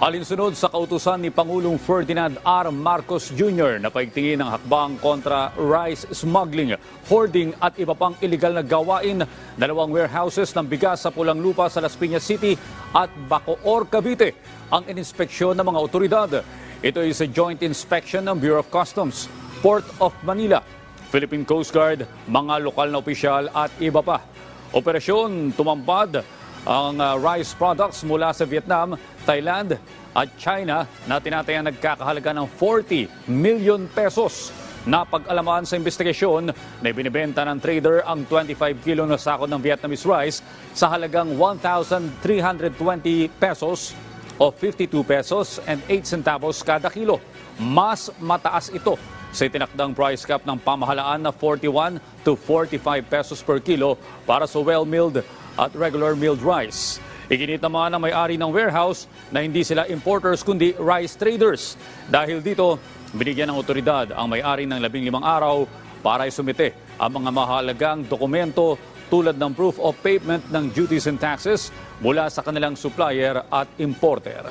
Alinsunod sa kautusan ni Pangulong Ferdinand R. Marcos Jr. na paigtingin ang hakbang kontra rice smuggling, hoarding at iba pang iligal na gawain, dalawang warehouses ng bigas sa Pulang Lupa sa Las Piñas City at Bacoor, Cavite ang ininspeksyon ng mga otoridad. Ito ay sa joint inspection ng Bureau of Customs, Port of Manila, Philippine Coast Guard, mga lokal na opisyal at iba pa. Operasyon tumampad ang uh, rice products mula sa Vietnam, Thailand at China na tinatayang nagkakahalaga ng 40 million pesos. Napag-alaman sa investigasyon na ibinibenta ng trader ang 25 kilo na sako ng Vietnamese rice sa halagang 1,320 pesos o 52 pesos and 8 centavos kada kilo. Mas mataas ito sa itinakdang price cap ng pamahalaan na 41 to 45 pesos per kilo para sa well-milled at regular milled rice. Iginit naman ng may-ari ng warehouse na hindi sila importers kundi rice traders. Dahil dito, binigyan ng otoridad ang may-ari ng 15 araw para isumite ang mga mahalagang dokumento tulad ng proof of payment ng duties and taxes mula sa kanilang supplier at importer.